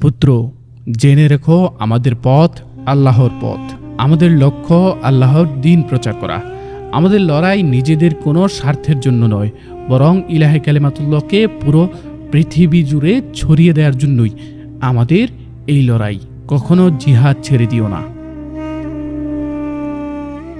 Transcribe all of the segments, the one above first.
পুত্র, জেনে রেখো আমাদের পথ আল্লাহর পথ। আমাদের লক্ষ্য আল্লাহর দিন প্রচার করা। আমাদের লড়াই নিজেদের কোনো স্বার্থের জন্য নয়, বরং ইলাহে কালেমাতুল্লাহকে পুরো পৃথিবী জুড়ে ছড়িয়ে দেওয়ার জন্যই আমাদের এই লড়াই কখনো জিহাদ ছেড়ে দিও না।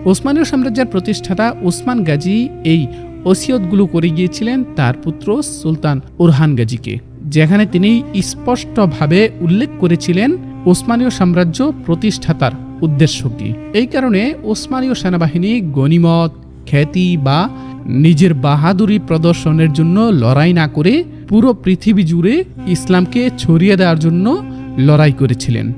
ওসমানীয় সাম্রাজ্যের প্রতিষ্ঠাতা ওসমান গাজী এই ওসিয়তগুলো করে গিয়েছিলেন তার পুত্র সুলতান উরহান গাজীকে। যেখানে তিনি স্পষ্টভাবে উল্লেখ করেছিলেন ওসমানীয় সাম্রাজ্য প্রতিষ্ঠাতার উদ্দেশ্য কি এই কারণে ওসমানীয় সেনাবাহিনী গনিমত খ্যাতি বা নিজের বাহাদুরি প্রদর্শনের জন্য লড়াই না করে পুরো পৃথিবী জুড়ে ইসলামকে ছড়িয়ে দেওয়ার জন্য লড়াই করেছিলেন।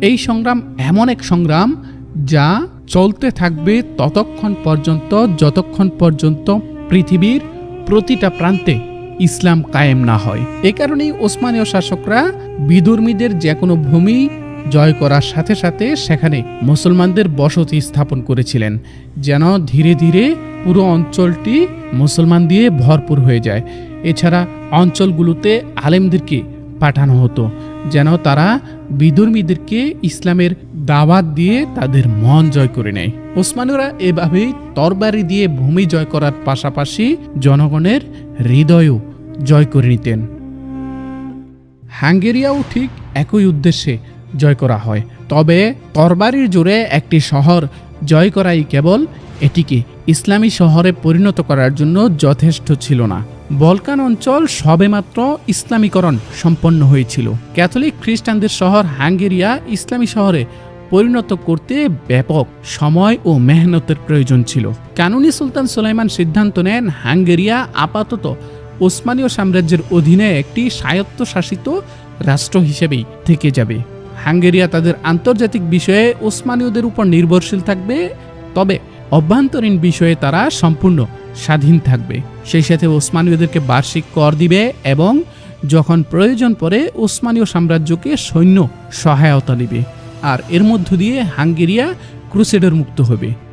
এই সংগ্রাম এমন এক সংগ্রাম যা চলতে থাকবে ততক্ষণ পর্যন্ত, যতক্ষণ পর্যন্ত পৃথিবীর প্রতিটা প্রান্তে ইসলাম কায়েম না হয়। এ কারণেই ওসমানীয় শাসকরা বিধর্মীদের যে কোনো ভূমি জয় করার সাথে সাথে সেখানে মুসলমানদের বসতি স্থাপন করেছিলেন, যেন ধীরে ধীরে পুরো অঞ্চলটি মুসলমান দিয়ে ভরপুর হয়ে যায়। এছাড়া অঞ্চলগুলোতে আলেমদেরকে পাঠানো হতো, যেন তারা বিধর্মীদেরকে ইসলামের দাওয়াত দিয়ে তাদের মন জয় করে নেয়। ওসমানুরা এভাবেই তরবারি দিয়ে ভূমি জয় করার পাশাপাশি জনগণের হৃদয়ও জয় করে নিতেন। হাঙ্গেরিয়াও ঠিক একই উদ্দেশ্যে জয় করা হয়। তবে তরবারির জোরে একটি শহর জয় করাই কেবল এটিকে ইসলামী শহরে পরিণত করার জন্য যথেষ্ট ছিল না। বলকান অঞ্চল সবেমাত্র ইসলামীকরণ সম্পন্ন হয়েছিল। ক্যাথলিক খ্রিস্টানদের শহর হাঙ্গেরিয়া ইসলামী শহরে পরিণত করতে ব্যাপক সময় ও মেহনতের প্রয়োজন ছিল। কানুনি সুলতান সুলাইমান সিদ্ধান্ত নেন হাঙ্গেরিয়া আপাতত ওসমানীয় সাম্রাজ্যের অধীনে একটি স্বায়ত্তশাসিত রাষ্ট্র হিসেবেই থেকে যাবে। হাঙ্গেরিয়া তাদের আন্তর্জাতিক বিষয়ে ওসমানীয়দের উপর নির্ভরশীল থাকবে, তবে অভ্যন্তরীণ বিষয়ে তারা সম্পূর্ণ স্বাধীন থাকবে। সেই সাথে ওসমানীয়দেরকে বার্ষিক কর দিবে এবং যখন প্রয়োজন পড়ে ওসমানীয় সাম্রাজ্যকে সৈন্য সহায়তা দিবে। আর এর মধ্য দিয়ে হাঙ্গেরিয়া ক্রুসেডার মুক্ত হবে।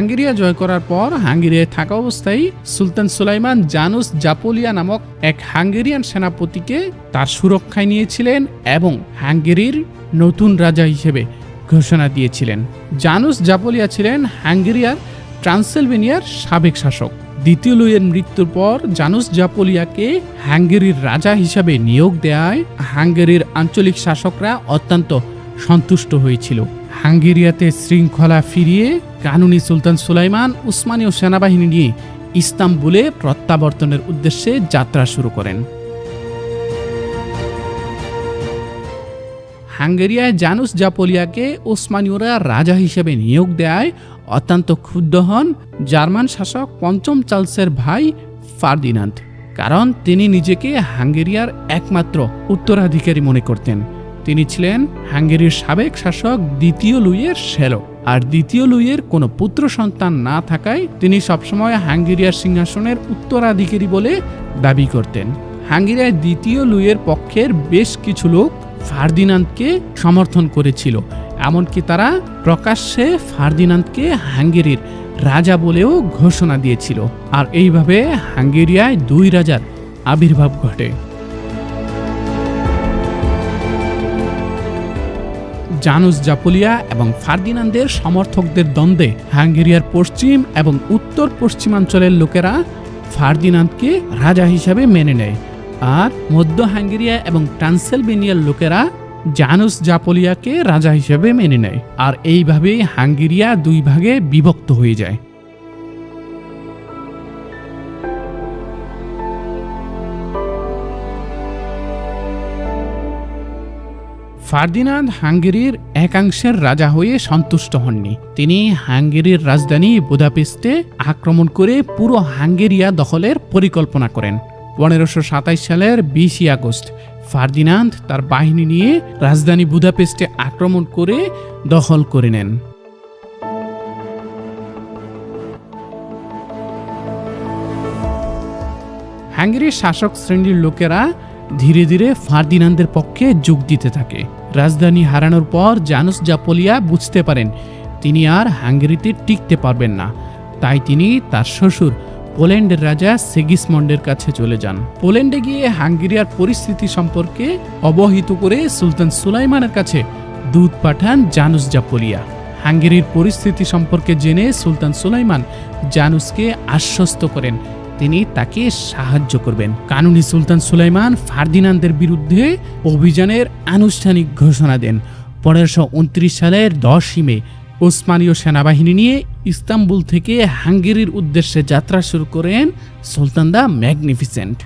হাঙ্গেরিয়া জয় করার পর হাঙ্গেরিয়ায় থাকা অবস্থায় সুলতান সুলাইমান জানুস জাপোলিয়া নামক এক হাঙ্গেরিয়ান সেনাপতিকে তার সুরক্ষায় নিয়েছিলেন এবং হাঙ্গেরির নতুন রাজা হিসেবে ঘোষণা দিয়েছিলেন। জানুস জাপোলিয়া ছিলেন হাঙ্গেরিয়ার ট্রান্সেলভেনিয়ার সাবেক শাসক। দ্বিতীয় লুইয়ের মৃত্যুর পর জানুস জাপোলিয়াকে হাঙ্গেরির রাজা হিসাবে নিয়োগ দেয় হাঙ্গেরির আঞ্চলিক শাসকরা অত্যন্ত সন্তুষ্ট হয়েছিল। হাঙ্গেরিয়াতে শৃঙ্খলা ফিরিয়ে কানুনি সুলতান সুলাইমান উসমানীয় সেনাবাহিনী নিয়ে ইস্তাম্বুলে প্রত্যাবর্তনের উদ্দেশ্যে যাত্রা শুরু করেন। হাঙ্গেরিয়ায় জানুস জাপোলিয়াকে ওসমানীয়রা রাজা হিসেবে নিয়োগ দেয় অত্যন্ত ক্ষুব্ধ হন জার্মান শাসক পঞ্চম চার্লসের ভাই ফার্দিনান্দ কারণ তিনি নিজেকে হাঙ্গেরিয়ার একমাত্র উত্তরাধিকারী মনে করতেন। তিনি ছিলেন হাঙ্গেরির সাবেক শাসক দ্বিতীয় লুইয়ের শ্যালক আর দ্বিতীয় লুইয়ের কোনো পুত্র সন্তান না থাকায় তিনি সবসময় হাঙ্গেরিয়ার সিংহাসনের উত্তরাধিকারী বলে দাবি করতেন। হাঙ্গেরিয়ার দ্বিতীয় লুইয়ের পক্ষের বেশ কিছু লোক ফার্দিনান্দকে সমর্থন করেছিল। এমনকি তারা প্রকাশ্যে ফার্দিনান্দকে হাঙ্গেরির রাজা বলেও ঘোষণা দিয়েছিল। আর এইভাবে হাঙ্গেরিয়ায় দুই রাজার আবির্ভাব ঘটে। জানুস জাপুলিয়া এবং ফার্দিনান্দের সমর্থকদের দ্বন্দ্বে হাঙ্গেরিয়ার পশ্চিম এবং উত্তর পশ্চিমাঞ্চলের লোকেরা ফার্দিনান্দকে রাজা হিসাবে মেনে নেয়। আর মধ্য হাঙ্গেরিয়া এবং ট্রান্সেলভেনিয়ার লোকেরা জানুস জাপোলিয়াকে রাজা হিসেবে মেনে নেয়। আর এইভাবেই হাঙ্গেরিয়া দুই ভাগে বিভক্ত হয়ে যায়। ফার্দিনান্দ হাঙ্গেরির একাংশের রাজা হয়ে সন্তুষ্ট হননি। তিনি হাঙ্গেরির রাজধানী বুদাপেস্টে আক্রমণ করে পুরো হাঙ্গেরিয়া দখলের পরিকল্পনা করেন। পনেরোশো সাতাইশ সালের বিশই আগস্ট ফার্দিনান্দ তার বাহিনী নিয়ে রাজধানী বুদাপেস্টে আক্রমণ করে দখল করে নেন। হাঙ্গেরির শাসক শ্রেণির লোকেরা ধীরে ধীরে ফার্দিনান্দের পক্ষে যোগ দিতে থাকে। রাজধানী হারানোর পর জানুস জাপোলিয়া বুঝতে পারেন, তিনি আর হাঙ্গেরিতে টিকতে পারবেন না। তাই তিনি তার শ্বশুর, পোল্যান্ডের রাজা সেগিসমন্ডের কাছে চলে যান। পোল্যান্ডে গিয়ে হাঙ্গেরিয়ার পরিস্থিতি সম্পর্কে অবহিত করে সুলতান সুলাইমানের কাছে দুধ পাঠান জানুস জাপোলিয়া হাঙ্গেরির পরিস্থিতি সম্পর্কে জেনে সুলতান সুলাইমান জানুসকে আশ্বস্ত করেন তিনি তাকে সাহায্য করবেন। কানুনি সুলতান সুলাইমান ফার্দিনান্দের বিরুদ্ধে অভিযানের আনুষ্ঠানিক ঘোষণা দেন। পনেরোশো উনত্রিশ সালের দশই মে ওসমানীয় সেনাবাহিনী নিয়ে ইস্তাম্বুল থেকে হাঙ্গেরির উদ্দেশ্যে যাত্রা শুরু করেন sultan the magnificent.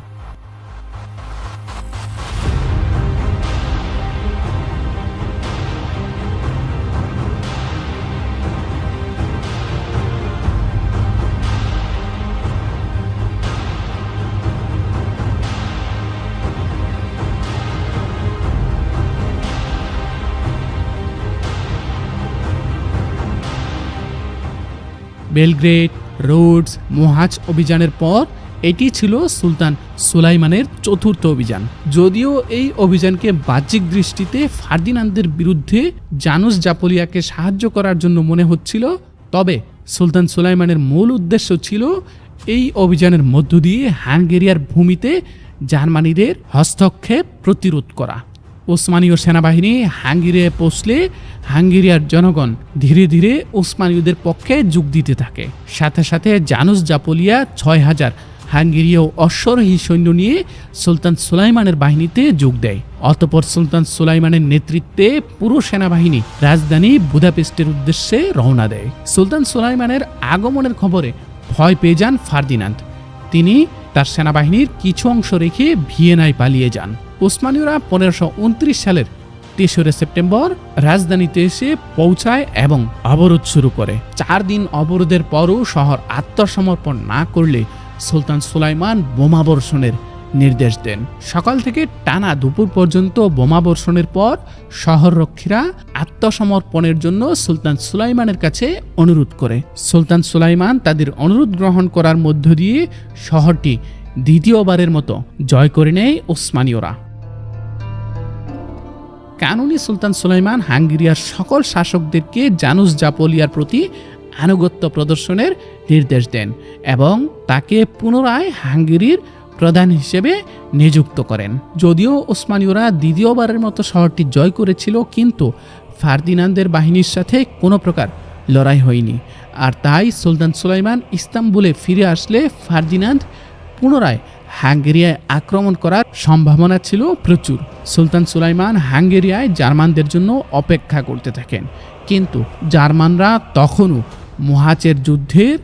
Belgrade, Rhodes, Mohacs অভিযানের পর এটি ছিল সুলতান সুলাইমানের চতুর্থ অভিযান। যদিও এই অভিযানকে বাহ্যিক দৃষ্টিতে ফার্দিনান্দের বিরুদ্ধে জানুস জাপলিয়াকে সাহায্য করার জন্য মনে হচ্ছিল, তবে সুলতান সুলাইমানের মূল উদ্দেশ্য ছিল এই অভিযানের মধ্য দিয়ে হাঙ্গেরিয়ার ভূমিতে জার্মানিদের হস্তক্ষেপ প্রতিরোধ করা। ওসমানীয় সেনাবাহিনী হাঙ্গেরিয়ায় পৌঁছলে হাঙ্গেরিয়ার জনগণ ধীরে ধীরে ওসমানীয়দের পক্ষে যোগ দিতে থাকে। সাথে সাথে জানুস জাপোলিয়া ছয় হাজার হাঙ্গেরীয় অশ্বরোহী সৈন্য নিয়ে সুলতান সুলাইমানের বাহিনীতে যোগ দেয়। অতপর সুলতান সুলাইমানের নেতৃত্বে পুরো সেনাবাহিনী রাজধানী বুদাপেস্টের উদ্দেশ্যে রওনা দেয়। সুলতান সুলাইমানের আগমনের খবরে ভয় পেয়ে যান ফার্দিনান্দ। তিনি তার সেনাবাহিনীর কিছু অংশ রেখে ভিয়েনায় পালিয়ে যান। ওসমানীয়রা পনেরোশো সালের তেসরা সেপ্টেম্বর রাজধানীতে এসে পৌঁছায় এবং অবরোধ শুরু করে। চার দিন অবরোধের পরও শহর আত্মসমর্পণ না করলে সুলতান সুলাইমান বোমাবর্ষণের নির্দেশ দেন। সকাল থেকে টানা দুপুর পর্যন্ত বোমাবর্ষণের পর শহররক্ষীরা আত্মসমর্পণের জন্য সুলতান সুলাইমানের কাছে অনুরোধ করে। সুলতান সুলাইমান তাদের অনুরোধ গ্রহণ করার মধ্য দিয়ে শহরটি দ্বিতীয়বারের মতো জয় করে নেয় ওসমানীয়রা। কানুনি সুলতান সুলাইমান হাঙ্গেরিয়ার সকল শাসকদেরকে জানুস জাপোলিয়ার প্রতি আনুগত্য প্রদর্শনের নির্দেশ দেন এবং তাকে পুনরায় হাঙ্গেরির প্রধান হিসেবে নিযুক্ত করেন। যদিও ওসমানীয়রা দ্বিতীয়বারের মতো শহরটি জয় করেছিল, কিন্তু ফার্দিনান্দের বাহিনীর সাথে কোনো প্রকার লড়াই হয়নি। আর তাই সুলতান সুলাইমান ইস্তাম্বুলে ফিরে আসলে ফার্দিনান্দ পুনরায় হাঙ্গেরিয়ায় আক্রমণ করার সম্ভাবনা ছিল প্রচুর। সুলতান সুলাইমান হাঙ্গেরিয়ায় জার্মানদের জন্য অপেক্ষা করতে থাকেন। কিন্তু জার্মানরা তখনও মোহাচের যুদ্ধের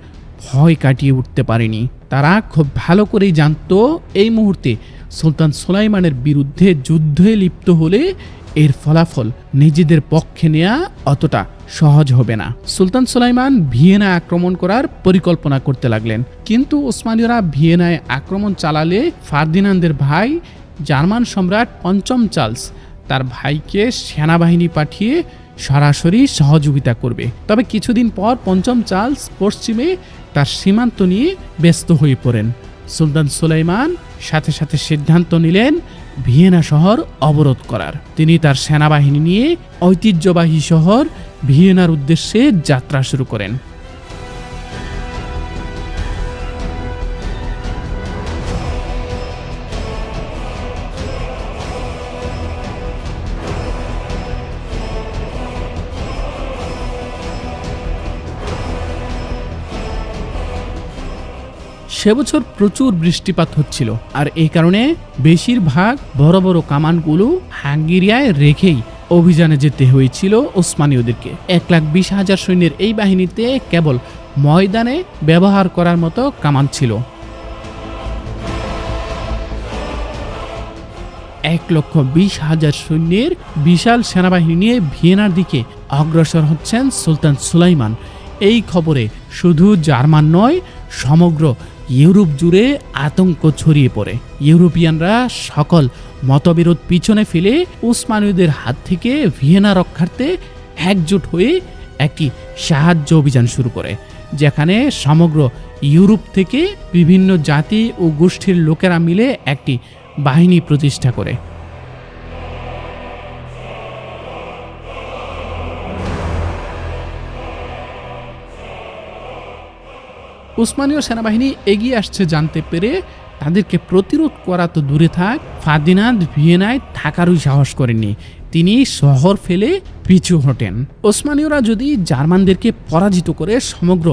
ভয় কাটিয়ে উঠতে পারেনি। তারা খুব ভালো করেই জানত এই মুহূর্তে সুলতান সুলাইমানের বিরুদ্ধে যুদ্ধে লিপ্ত হলে এর ফলাফল নিজেদের পক্ষে নেওয়া অতটা সহজ হবে না। সুলতান সুলাইমান ভিয়েনা আক্রমণ করার পরিকল্পনা করতে লাগলেন। কিন্তু ওসমানীয়রা ভিয়েনায় আক্রমণ চালালে ফার্দিনান্দের ভাই, জার্মান সম্রাট পঞ্চম চার্লস, তার ভাইকে সেনাবাহিনী পাঠিয়ে সরাসরি সহযোগিতা করবে। তবে কিছুদিন পর পঞ্চম চার্লস পশ্চিমে তার সীমান্ত নিয়ে ব্যস্ত হয়ে পড়েন। সুলতান সুলাইমান সাথে সাথে সিদ্ধান্ত নিলেন ভিয়েনা শহর অবরোধ করার। তিনি তার সেনাবাহিনী নিয়ে ঐতিহ্যবাহী শহর ভিয়েনার উদ্দেশ্যে যাত্রা শুরু করেন। সে বছর প্রচুর বৃষ্টিপাত হচ্ছিল, আর এই কারণে বেশিরভাগ বড় বড় কামানগুলো হাঙ্গেরিয়ায় রেখেই অভিযানে যেতে হয়েছিল ওসমানীয়দেরকে। এক লাখ বিশ হাজার সৈন্যের এই বাহিনীতে কেবল ময়দানে ব্যবহার করার মতো কামান ছিল। এক লক্ষ বিশ হাজার সৈন্যের বিশাল সেনাবাহিনী নিয়ে ভিয়েনার দিকে অগ্রসর হচ্ছেন সুলতান সুলাইমান। এই খবরে শুধু জার্মান নয়, সমগ্র ইউরোপ জুড়ে আতঙ্ক ছড়িয়ে পড়ে। ইউরোপিয়ানরা সকল মতবিরোধ পিছনে ফেলে উসমানীয়দের হাত থেকে ভিয়েনা রক্ষার্থে একজোট হয়ে একটি সাহায্য অভিযান শুরু করে, যেখানে সমগ্র ইউরোপ থেকে বিভিন্ন জাতি ও গোষ্ঠীর লোকেরা মিলে একটি বাহিনী প্রতিষ্ঠা করে। উসমানীয় সেনাবাহিনী এগিয়ে আসছে জানতে পেরে তাদেরকে প্রতিরোধ করা তো দূরে থাক। ফাদিনাদ ভিয়েনায় থাকারই সাহস করেননি। তিনি শহর ফেলে পিছু হটেন। ওসমানীয়রা যদি জার্মানদেরকে পরাজিত করে সমগ্র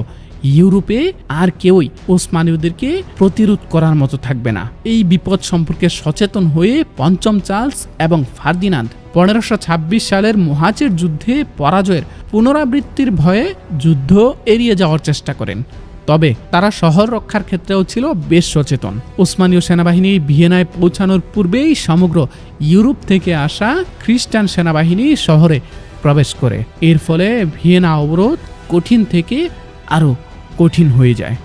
ইউরোপে, আর কেউই ওসমানীয়দেরকে প্রতিরোধ করার মতো থাকবে না। এই বিপদ সম্পর্কে সচেতন হয়ে পঞ্চম চার্লস এবং ফার্দিনান্দ পনেরোশো ছাব্বিশ সালের মহাচের যুদ্ধে পরাজয়ের পুনরাবৃত্তির ভয়ে যুদ্ধ এড়িয়ে যাওয়ার চেষ্টা করেন। তবে তারা শহর রক্ষার ক্ষেত্রেও ছিল বেশ সচেতন। ওসমানীয় সেনাবাহিনী ভিয়েনায় পৌঁছানোর পূর্বেই সমগ্র ইউরোপ থেকে আসা খ্রিস্টান সেনাবাহিনী শহরে প্রবেশ করে। এর ফলে ভিয়েনা অবরোধ কঠিন থেকে আরও কঠিন হয়ে যায়।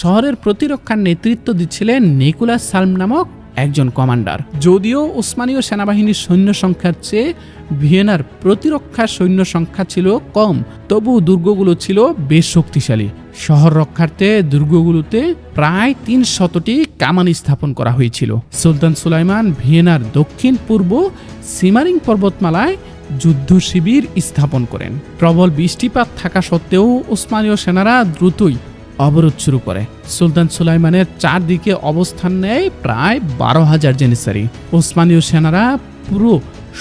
শহরের প্রতিরক্ষার নেতৃত্ব দিচ্ছিলেন নিকোলাস সালম নামক একজন কমান্ডার। যদিও উসমানীয় সেনাবাহিনীর সৈন্য সংখ্যার চেয়ে ভিয়েনার প্রতিরক্ষা সৈন্য সংখ্যা ছিল কম তবু দুর্গগুলো ছিল বেশ শক্তিশালী। শহর রক্ষার্থে দুর্গগুলোতে প্রায় তিন শতটি কামানি স্থাপন করা হয়েছিল। সুলতান সুলাইমান ভিয়েনার দক্ষিণ পূর্ব সিমারিং পর্বতমালায় যুদ্ধ শিবির স্থাপন করেন। প্রবল বৃষ্টিপাত থাকা সত্ত্বেও উসমানীয় সেনারা দ্রুতই অবরোধ শুরু করে। সুলতান সুলাইমানের চারদিকে অবস্থান নেয় প্রায় বারো হাজার জেনিসারি। ওসমানীয় সেনারা পুরো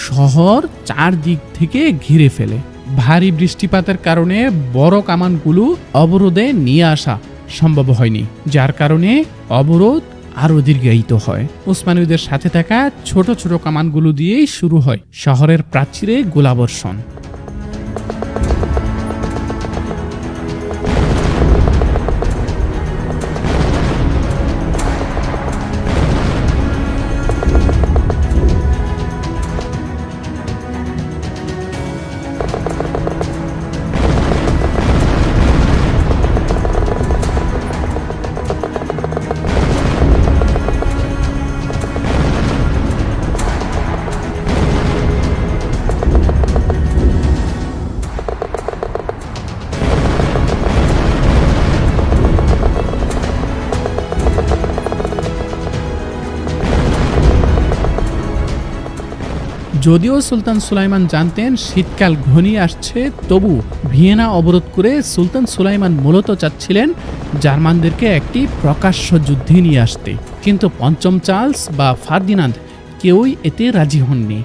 শহর চারদিক থেকে ঘিরে ফেলে। ভারী বৃষ্টিপাতের কারণে বড় কামানগুলো অবরোধে নিয়ে আসা সম্ভব হয়নি, যার কারণে অবরোধ আরও দীর্ঘায়িত হয়। ওসমানীয়দের সাথে থাকা ছোট ছোট কামানগুলো দিয়েই শুরু হয় শহরের প্রাচীরে গোলাবর্ষণ। যদিও সুলতান সুলাইমান জানতেন শীতকাল ঘনিয়ে আসছে, তবু ভিয়েনা অবরোধ করে সুলতান সুলাইমান মূলত চাচ্ছিলেন জার্মানদেরকে একটি প্রকাশ্য যুদ্ধে নিয়ে আসতে। কিন্তু পঞ্চম চার্লস বা ফার্দিনান্দ কেউই এতে রাজি হননি।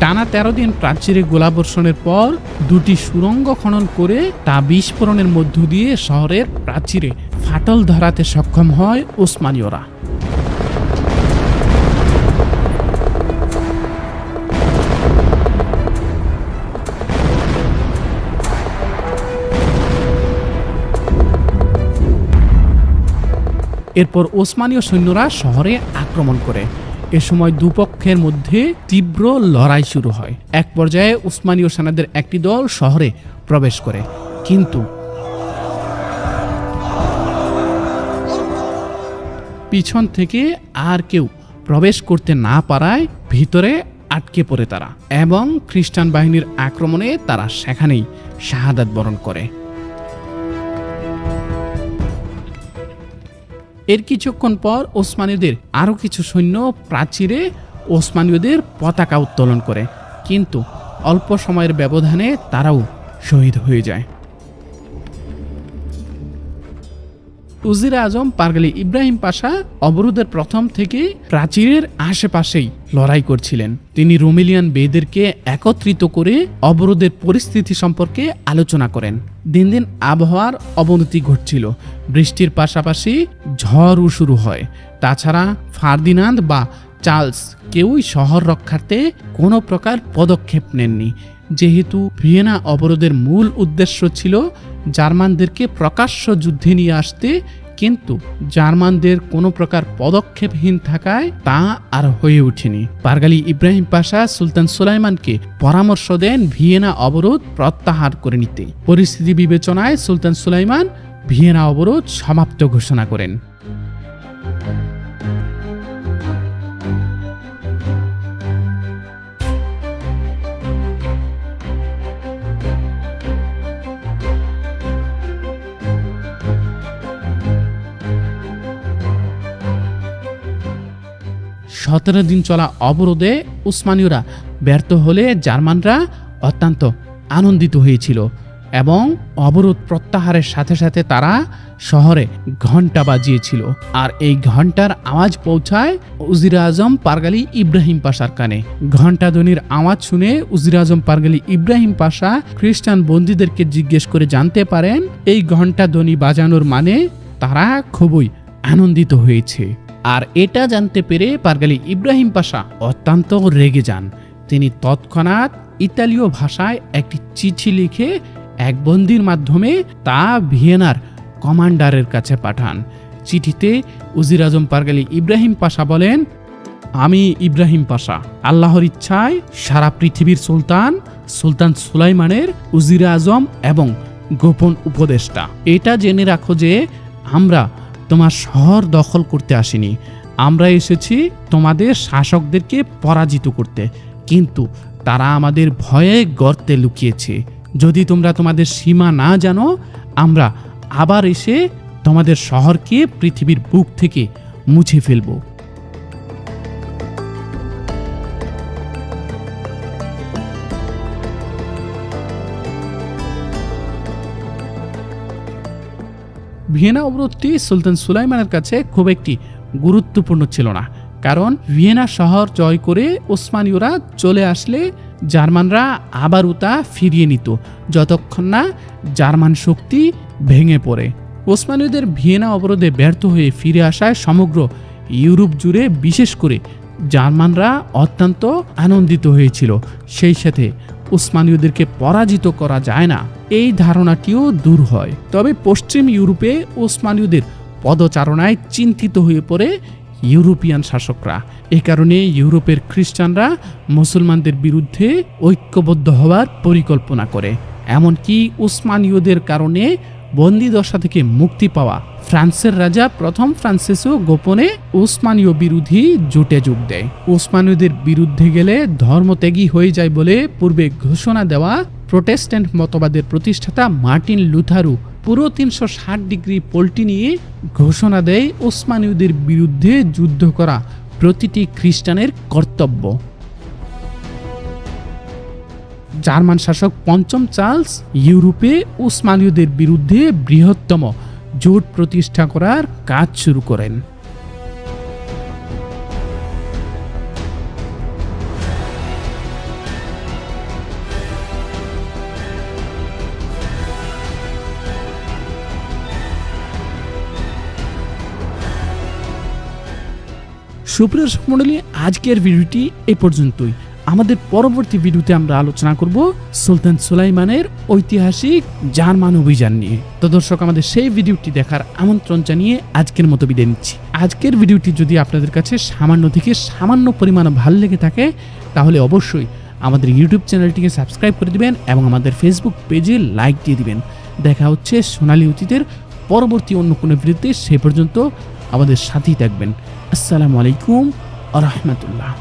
টানা তেরো দিন প্রাচীরে গোলাবর্ষণের পর দুটি সুরঙ্গ খনন করে তা বিস্ফোরণের মধ্য দিয়ে শহরের প্রাচীরে ফাটল ধরাতে সক্ষম হয় ওসমানীয়রা। এরপর ওসমানীয় সৈন্যরা শহরে আক্রমণ করে। এ সময় দুপক্ষের মধ্যে তীব্র লড়াই শুরু হয়। এক পর্যায়ে উসমানীয় সেনাদের একটি দল শহরে প্রবেশ করে। কিন্তু পিছন থেকে আর কেউ প্রবেশ করতে না পারায় ভিতরে আটকে পড়ে তারা এবং খ্রিস্টান বাহিনীর আক্রমণে তারা সেখানেই শাহাদাত বরণ করে। এর কিছুক্ষণ পর ওসমানীয়দের আরও কিছু সৈন্য প্রাচীরে ওসমানীয়দের পতাকা উত্তোলন করে। কিন্তু অল্প সময়ের ব্যবধানে তারাও শহীদ হয়ে যায়। উজির আজম, পারগালি ইব্রাহিম পাশা, অবরোধের প্রথম থেকে প্রাচীরের আশেপাশেই লড়াই করছিলেন। তিনি রোমেলিয়ান বেদেরকে একত্রিত করে অবরোধের পরিস্থিতি সম্পর্কে আলোচনা করেন। দিন দিন আবহাওয়ার অবনতি ঘটছিল। বৃষ্টির পাশাপাশি ঝড়ও শুরু হয়। তাছাড়া ফার্দিনান্দ বা চার্লস কেউই শহর রক্ষার্থে কোনো প্রকার পদক্ষেপ নেননি। যেহেতু ভিয়েনা অবরোধের মূল উদ্দেশ্য ছিল জার্মানদেরকে প্রকাশ্য যুদ্ধে নিয়ে আসতে, কিন্তু জার্মানদের কোনো প্রকার পদক্ষেপহীন থাকায় তা আর হয়ে ওঠেনি। পারগালি ইব্রাহিম পাশা সুলতান সুলাইমানকে পরামর্শ দেন ভিয়েনা অবরোধ প্রত্যাহার করে নিতে। পরিস্থিতি বিবেচনায় সুলতান সুলাইমান ভিয়েনা অবরোধ সমাপ্ত ঘোষণা করেন। সতেরো দিন চলা অবরোধে উসমানীয়রা ব্যর্থ হলে জার্মানরা অত্যন্ত আনন্দিত হয়েছিল এবং অবরোধ প্রত্যাহারের সাথে সাথে তারা শহরে ঘণ্টা বাজিয়েছিল। আর এই ঘণ্টার আওয়াজ পৌঁছায় উজির আজম পারগালি ইব্রাহিম পাশার কানে। ঘণ্টা ধ্বনির আওয়াজ শুনে উজির আজম পারগালি ইব্রাহিম পাশা খ্রিস্টান বন্দীদেরকে জিজ্ঞেস করে জানতে পারেন, এই ঘণ্টা ধ্বনি বাজানোর মানে তারা খুবই আনন্দিত হয়েছে। আর এটা জানতে পেরে পারগালি ইব্রাহিম পাশা অত্যন্ত রেগে যান। তিনি তৎক্ষণাৎ ইতালীয় ভাষায় একটি চিঠি লিখে এক বন্দির মাধ্যমে তা ভিয়েনার কমান্ডারের কাছে পাঠান। চিঠিতে উজির আজম পারগালি ইব্রাহিম পাশা বলেন, আমি ইব্রাহিম পাশা, আল্লাহর ইচ্ছায় সারা পৃথিবীর সুলতান সুলতান সুলাইমানের উজির আজম এবং গোপন উপদেষ্টা। এটা জেনে রাখো যে আমরা তোমার শহর দখল করতে আসিনি। আমরা এসেছি তোমাদের শাসকদেরকে পরাজিত করতে। কিন্তু তারা আমাদের ভয়ে গর্তে লুকিয়েছে। যদি তোমরা তোমাদের সীমা না জানো, আমরা আবার এসে তোমাদের শহরকে পৃথিবীর বুক থেকে মুছে ফেলব। ভিয়েনা অবরোধটি সুলতান সুলাইমানের কাছে খুব একটি গুরুত্বপূর্ণ ছিল না। কারণ ভিয়েনা শহর জয় করে ওসমানীয়রা চলে আসলে জার্মানরা আবারও তা ফিরিয়ে নিত, যতক্ষণ না জার্মান শক্তি ভেঙে পড়ে। ওসমানীয়দের ভিয়েনা অবরোধে ব্যর্থ হয়ে ফিরে আসায় সমগ্র ইউরোপ জুড়ে বিশেষ করে জার্মানরা অত্যন্ত আনন্দিত হয়েছিল। সেই সাথে উসমানীয়দেরকে পরাজিত করা যায় না। এই ধারণাটিও দূর হয়। তবে পশ্চিম ইউরোপে ওসমানীয়দের পদচারণায় চিন্তিত হয়ে পড়ে ইউরোপিয়ান শাসকরা। এ কারণে ইউরোপের খ্রিস্টানরা মুসলমানদের বিরুদ্ধে ঐক্যবদ্ধ হওয়ার পরিকল্পনা করে। এমনকি উসমানীয়দের কারণে বন্দিদশা থেকে মুক্তি পাওয়া ফ্রান্সের রাজা প্রথম ফ্রান্সিসও গোপনে উসমানীয় বিরোধী জোটে যোগ দেয়। উসমানীয়দের বিরুদ্ধে গেলে ধর্মত্যাগী হয়ে যায় বলে পূর্বে ঘোষণা দেওয়া প্রোটেস্ট্যান্ট মতবাদের প্রতিষ্ঠাতা মার্টিন লুথারু পুরো তিনশো ষাট ডিগ্রি পোল্টি নিয়ে ঘোষণা দেয় ওসমানীয়দের বিরুদ্ধে যুদ্ধ করা প্রতিটি খ্রিস্টানের কর্তব্য। জার্মান শাসক পঞ্চম চার্লস ইউরোপে উসমানীয়দের বিরুদ্ধে বৃহত্তম জোট প্রতিষ্ঠা করার কাজ শুরু করেন। সুপ্রিয় দর্শক মণ্ডলী, আজকের ভিডিওটি এই পর্যন্তই। আমাদের পরবর্তী ভিডিওতে আমরা আলোচনা করব সুলতান সুলাইমানের ঐতিহাসিক জার্মান অভিযান নিয়ে। তো দর্শক, আমাদের সেই ভিডিওটি দেখার আমন্ত্রণ জানিয়ে আজকের মতো বিদায় নিচ্ছি। আজকের ভিডিওটি যদি আপনাদের কাছে সামান্য থেকে সামান্য পরিমাণ ভালো লেগে থাকে, তাহলে অবশ্যই আমাদের ইউটিউব চ্যানেলটিকে সাবস্ক্রাইব করে দিবেন এবং আমাদের ফেসবুক পেজে লাইক দিয়ে দিবেন। দেখা হচ্ছে সোনালী অতীতের পরবর্তী অন্য কোনো ভিডিওতে, সে পর্যন্ত আমাদের সাথেই থাকবেন আসসালামু আলাইকুম আ রহমতুল্লাহ